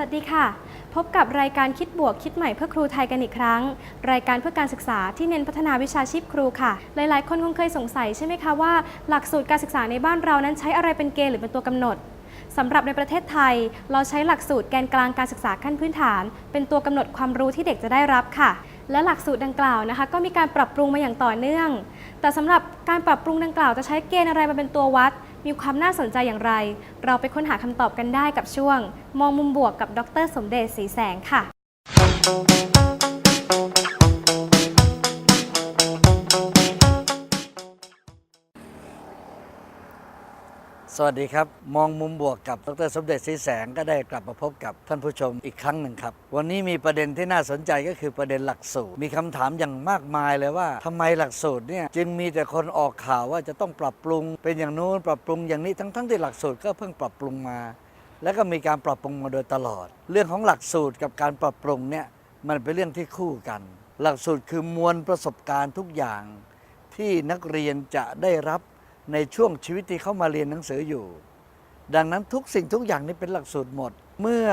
วัสดีค่ะ พบกับรายการคิดบวกคิดใหม่เพื่อครูไทยกันอีกครั้ง รายการเพื่อการศึกษาที่เน้นพัฒนาวิชาชีพครูค่ะ หลายๆ คนคงเคยสงสัยใช่ไหมคะว่าหลักสูตรการศึกษาในบ้านเรานั้นใช้อะไรเป็นเกณฑ์หรือเป็นตัวกำหนดสำหรับในประเทศไทย เราใช้หลักสูตรแกนกลางการศึกษาขั้นพื้นฐาน เป็นตัวกำหนดความรู้ที่เด็กจะได้รับค่ะ และหลักสูตรดังกล่าวนะคะ ก็มีการปรับปรุงมาอย่างต่อเนื่อง แต่สำหรับการปรับปรุงดังกล่าวจะใช้เกณฑ์อะไรมาเป็นตัววัด มีความน่าสนใจอย่างไร เราไปค้นหาคำตอบกันได้กับช่วง มองมุมบวกกับดร สมเด็จศรีแสงค่ะ สวัสดีครับ มองมุมบวกกับดรสมเด็จศรีแสงก็ได้กลับมาพบกับท่านผู้ชมอีกครั้งหนึ่งครับ วันนี้มีประเด็นที่น่าสนใจก็คือประเด็นหลักสูตร มีคำถามอย่างมากมายเลยว่าทำไมหลักสูตรเนี่ยจึงมีแต่คนออกข่าวว่าจะต้องปรับปรุง เป็นอย่างนู้นปรับปรุงอย่างนี้ทั้งทั้งที่หลักสูตรก็เพิ่งปรับปรุงมา แล้วก็มีการปรับปรุงมาโดยตลอด เรื่องของหลักสูตรกับการปรับปรุงเนี่ยมันเป็นเรื่องที่คู่กัน หลักสูตรคือมวลประสบการณ์ทุกอย่าง ที่นักเรียนจะได้รับ ในช่วงชีวิตที่เขามาเรียนหนังสืออยู่ ดังนั้นทุกสิ่งทุกอย่างนี้เป็นหลักสูตรหมด เมื่อ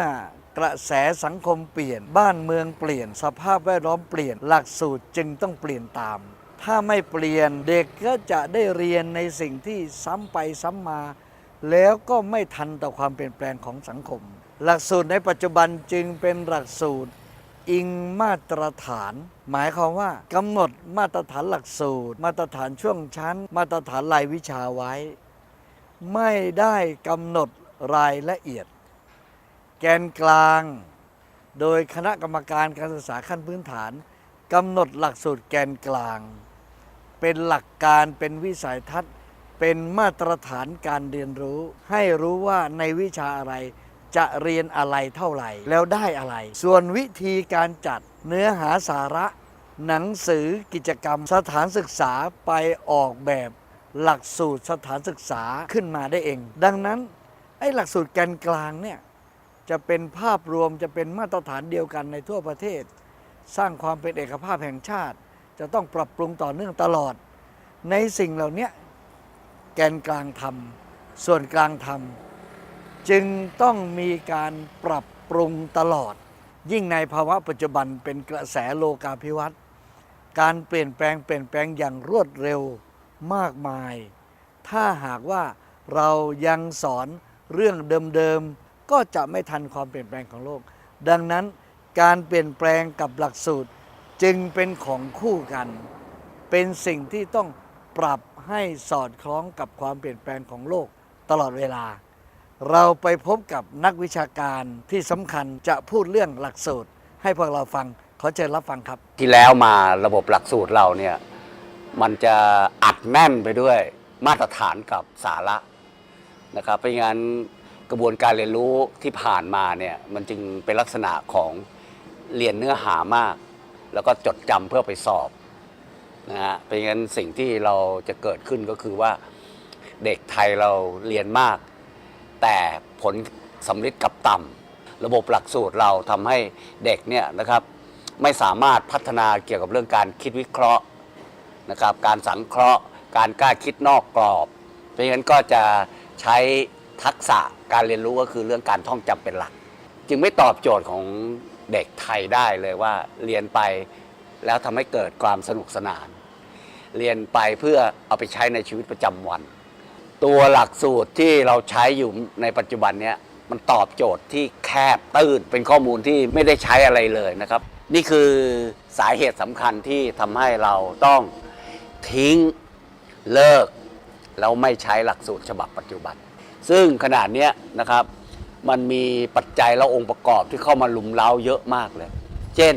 กระแสสังคมเปลี่ยน บ้านเมืองเปลี่ยน สภาพแวดล้อมเปลี่ยน หลักสูตรจึงต้องเปลี่ยนตาม ถ้าไม่เปลี่ยนเด็กก็จะได้เรียนในสิ่งที่ซ้ำไปซ้ำมา แล้วก็ไม่ทันต่อความเปลี่ยนแปลงของสังคม หลักสูตรในปัจจุบันจึงเป็นหลักสูตร อิงมาตรฐาน หมายความว่ากำหนดมาตรฐานหลักสูตร มาตรฐานช่วงชั้น มาตรฐานรายวิชาไว้ ไม่ได้กำหนดรายละเอียด แกนกลาง โดยคณะกรรมการการศึกษาขั้นพื้นฐานกำหนดหลักสูตรแกนกลาง เป็นหลักการเป็นวิสัยทัศน์ เป็นมาตรฐานการเรียนรู้ ให้รู้ว่าในวิชาอะไร จะเรียนอะไรเท่าไหร่ แล้วได้อะไร ส่วนวิธีการจัดเนื้อหาสาระ หนังสือกิจกรรมสถานศึกษาไปออกแบบหลักสูตรสถานศึกษาขึ้นมาได้เอง ดังนั้น ไอ้หลักสูตรแกนกลางเนี่ยจะเป็นภาพรวมจะเป็นมาตรฐานเดียวกันในทั่วประเทศ สร้างความเป็นเอกภาพแห่งชาติ จะต้องปรับปรุงต่อเนื่องตลอด ในสิ่งเหล่านี้แกนกลางทำส่วนกลางทำ จึงต้องมีการปรับปรุงตลอด ยิ่งในภาวะปัจจุบันเป็นกระแสโลกาภิวัตน์การเปลี่ยนแปลงเปลี่ยนแปลงอย่างรวดเร็วมากมาย ถ้าหากว่าเรายังสอนเรื่องเดิมๆ ก็จะไม่ทันความเปลี่ยนแปลงของโลก ดังนั้นการเปลี่ยนแปลงกับหลักสูตรจึงเป็นของคู่กัน เป็นสิ่งที่ต้องปรับให้สอดคล้องกับความเปลี่ยนแปลงของโลกตลอดเวลา เราไปพบกับนักวิชาการที่สำคัญจะพูดเรื่องหลักสูตร ให้พวกเราฟังขอเชิญรับฟังครับ ที่แล้วมาระบบหลักสูตรเราเนี่ยมันจะอัดแน่นไปด้วยมาตรฐานกับสาระนะครับเพราะงั้นกระบวนการเรียนรู้ที่ผ่านมาเนี่ยมันจึงเป็นลักษณะของเรียนเนื้อหามาก แล้วก็จดจำเพื่อไปสอบนะฮะเพราะงั้นสิ่งที่เราจะเกิดขึ้นก็คือว่าเด็กไทยเราเรียนมาก แต่ผลสำลิดกับต่ำระบบหลักสูตรเราทำให้เด็กเนี่ยนะครับไม่สามารถพัฒนาเกี่ยวกับเรื่องการคิดวิเคราะห์นะครับการสังเคราะห์ การกล้าคิดนอกกรอบ เพราะฉะนั้นก็จะใช้ทักษะการเรียนรู้ก็คือเรื่องการท่องจำเป็นหลัก จึงไม่ตอบโจทย์ของเด็กไทยได้เลยว่าเรียนไปแล้วทำให้เกิดความสนุกสนาน เรียนไปเพื่อเอาไปใช้ในชีวิตประจำวัน ตัวหลักสูตรที่เราใช้อยู่ในปัจจุบันเนี้ยมันตอบโจทย์ที่แคบตื้นเป็นข้อมูลที่ไม่ได้ใช้อะไรเลยนะครับ นี่คือสาเหตุสำคัญที่ทำให้เราต้องทิ้งเลิกแล้วไม่ใช้หลักสูตรฉบับปัจจุบัน ซึ่งขนาดเนี้ยนะครับ มันมีปัจจัยและองค์ประกอบที่เข้ามาลุมเล้าเยอะมากเลย เช่น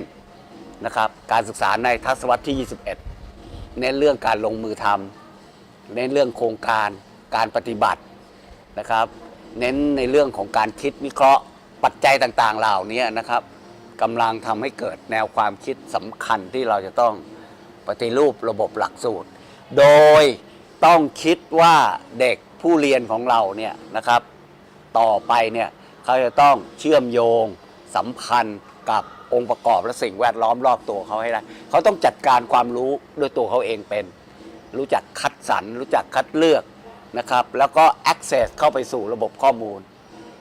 นะครับการศึกษาในทศวรรษที่ 21 เน้นเรื่องการลงมือทำเน้นเรื่องโครงการ การปฏิบัตินะครับ เน้นในเรื่องของการคิดวิเคราะห์ปัจจัยต่างๆ เหล่านี้นะครับกำลังทำให้เกิดแนวความคิดสำคัญที่เราจะต้องปฏิรูประบบหลักสูตร โดยต้องคิดว่าเด็กผู้เรียนของเราเนี่ยนะครับ ต่อไปเนี่ยเขาจะต้องเชื่อมโยงสัมพันธ์กับองค์ประกอบและสิ่งแวดล้อมรอบตัวเขาให้ได้เขาต้องจัดการความรู้ด้วยตัวเขาเองเป็น รู้จักคัดสรรรู้จักคัดเลือก นะครับแล้วก็ access เข้าไปสู่ระบบข้อมูล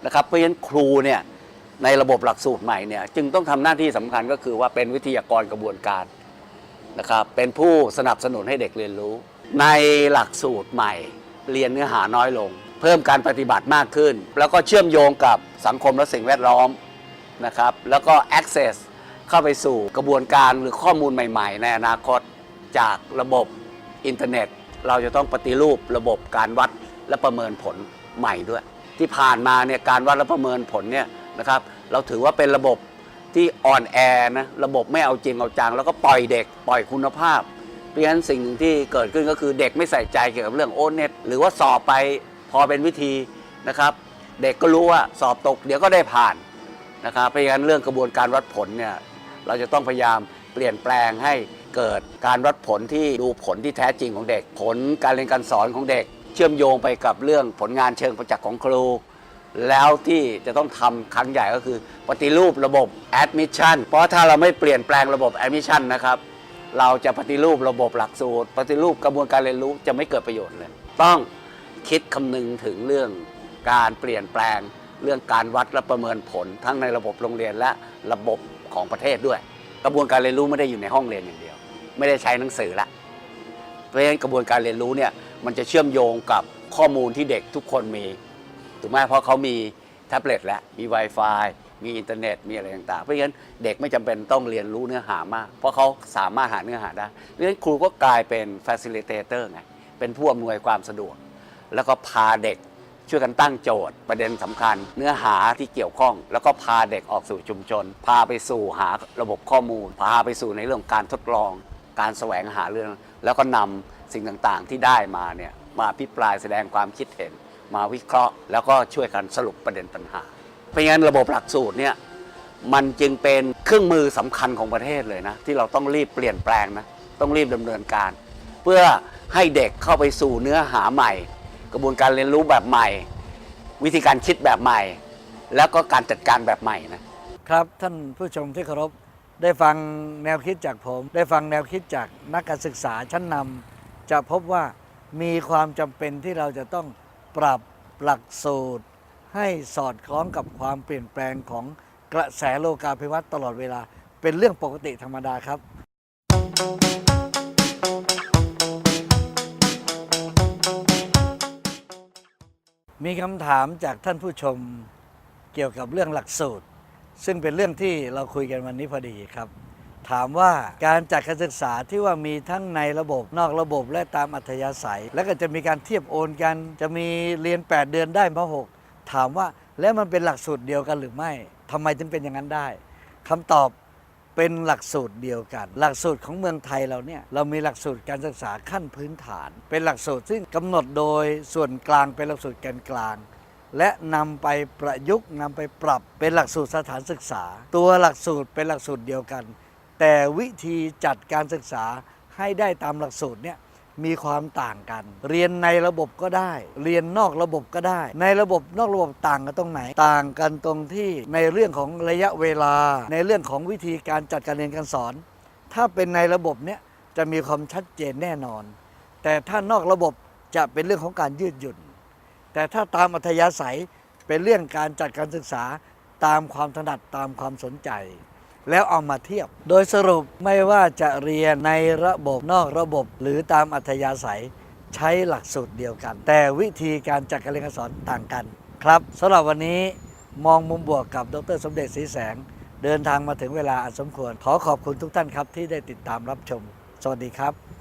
นะครับเพราะฉะนั้นครูเนี่ยในระบบหลักสูตรใหม่เนี่ยจึงต้องทำหน้าที่สำคัญก็คือว่าเป็นวิทยากรกระบวนการนะครับเป็นผู้สนับสนุนให้เด็กเรียนรู้ ในหลักสูตรใหม่ เรียนเนื้อหาน้อยลง เพิ่มการปฏิบัติมากขึ้น แล้วก็เชื่อมโยงกับสังคมและสิ่งแวดล้อมนะครับแล้วก็ access เข้าไปสู่กระบวนการหรือข้อมูลใหม่ ๆ ในอนาคตจากระบบอินเทอร์เน็ต เราจะต้องปฏิรูประบบการวัดและประเมินผลใหม่ด้วย ที่ผ่านมาเนี่ยการวัดและประเมินผลเนี่ยนะครับเราถือว่าเป็นระบบที่อ่อนแอนะระบบไม่เอาจริงเอาจังแล้วก็ปล่อยเด็กปล่อยคุณภาพ เพราะฉะนั้นสิ่งหนึ่งที่เกิดขึ้นก็คือเด็กไม่ใส่ใจเกี่ยวกับเรื่องโอเน็ตหรือว่าสอบไปพอเป็นวิธีนะครับ เด็กก็รู้ว่าสอบตกเดี๋ยวก็ได้ผ่านนะครับเพราะฉะนั้นเรื่องกระบวนการวัดผลเนี่ยเราจะต้องพยายามเปลี่ยนแปลงให้ เกิดการวัดผลที่ดูผลที่แท้จริงของเด็ก ผลการเรียนการสอนของเด็ก เชื่อมโยงไปกับเรื่องผลงานเชิงประจักษ์ของครู แล้วที่จะต้องทำครั้งใหญ่ก็คือ ปฏิรูประบบ admission เพราะถ้าเราไม่เปลี่ยนแปลงระบบ admission นะครับเราจะปฏิรูประบบหลักสูตร ปฏิรูปกระบวนการเรียนรู้จะไม่เกิดประโยชน์เลย ต้องคิดคำนึงถึงเรื่องการเปลี่ยนแปลง เรื่องการวัดและประเมินผล ทั้งในระบบโรงเรียนและระบบของประเทศด้วย กระบวนการเรียนรู้ไม่ได้อยู่ในห้องเรียนอย่างเดียว ไม่ได้ใช้หนังสือละเพราะฉะนั้นกระบวนการเรียนรู้เนี่ยมันจะเชื่อมโยงกับข้อมูลที่เด็กทุกคนมีถูกไหมเพราะเขามีแท็บเล็ตแล้วมี Wi-Fi มีอินเทอร์เน็ตมีอะไรต่างๆ เพราะฉะนั้นเด็กไม่จำเป็นต้องเรียนรู้เนื้อหามาก เพราะเขาสามารถหาเนื้อหาได้ เพราะฉะนั้นครูก็กลายเป็น facilitator ไงเป็นผู้อำนวยความสะดวก แล้วก็พาเด็กช่วยกันตั้งโจทย์ ประเด็นสำคัญ เนื้อหาที่เกี่ยวข้อง แล้วก็พาเด็กออกสู่ชุมชน พาไปสู่หาระบบข้อมูล พาไปสู่ในเรื่องการทดลอง การแสวงหาเรื่อง แล้วก็นำสิ่งต่างๆที่ได้มาเนี่ยมาอภิปรายแสดงความคิดเห็น มาวิเคราะห์ แล้วก็ช่วยกันสรุปประเด็นปัญหา เพราะงั้นระบบหลักสูตรเนี่ยมันจึงเป็นเครื่องมือสำคัญของประเทศเลยนะ ที่เราต้องรีบเปลี่ยนแปลงนะต้องรีบดำเนินการ เพื่อให้เด็กเข้าไปสู่เนื้อหาใหม่ กระบวนการเรียนรู้แบบใหม่ วิธีการคิดแบบใหม่ แล้วก็การจัดการแบบใหม่นะครับ ท่านผู้ชมที่เคารพ ได้ฟังแนวคิดจากผม ได้ฟังแนวคิดจากนักการศึกษาชั้นนำจะพบว่ามีความจำเป็นที่เราจะต้องปรับหลักสูตร ให้สอดคล้องกับความเปลี่ยนแปลงของกระแสโลกาภิวัตน์ตลอดเวลาเป็นเรื่องปกติธรรมดาครับมีคำถามจากท่านผู้ชมเกี่ยวกับเรื่องหลักสูตร ซึ่งเป็นเรื่องที่เราคุยกันวันนี้พอดีครับ ถามว่าการจัดการศึกษาที่ว่ามีทั้งในระบบนอกระบบและตามอัธยาศัย แล้วก็จะมีการเทียบโอนกัน จะมีเรียน 8 เดือนได้ม 6 ถามว่าแล้วมันเป็นหลักสูตรเดียวกันหรือไม่ทำไมถึงเป็นอย่างนั้นได้คำตอบเป็นหลักสูตรเดียวกัน หลักสูตรของเมืองไทยเราเนี่ยเรามีหลักสูตรการศึกษาขั้นพื้นฐาน เป็นหลักสูตรซึ่งกำหนดโดยส่วนกลางเป็นหลักสูตรแกนกลาง และนำไปประยุกต์นำไปปรับเป็นหลักสูตรสถานศึกษา ตัวหลักสูตรเป็นหลักสูตรเดียวกัน แต่วิธีจัดการศึกษาให้ได้ตามหลักสูตรเนี่ยมีความต่างกัน เรียนในระบบก็ได้ เรียนนอกระบบก็ได้ ในระบบนอกระบบต่างกันตรงไหน ต่างกันตรงที่ในเรื่องของระยะเวลา ในเรื่องของวิธีการจัดการเรียนการสอน ถ้าเป็นในระบบเนี่ยจะมีความชัดเจนแน่นอน แต่ถ้านอกระบบจะเป็นเรื่องของการยืดหยุ่น แต่ถ้าตามอัธยาศัยเป็นเรื่องการจัดการศึกษาตามความถนัดตามความสนใจ แล้วเอามาเทียบ โดยสรุปไม่ว่าจะเรียนในระบบนอกระบบ หรือตามอัธยาศัยใช้หลักสูตรเดียวกัน แต่วิธีการจัดการเรียนการสอนต่างกัน ครับสำหรับวันนี้มองมุมบวกกับดรสมเด็จศรีแสง เดินทางมาถึงเวลาอันสมควร ขอขอบคุณทุกท่านครับที่ได้ติดตามรับชม สวัสดีครับ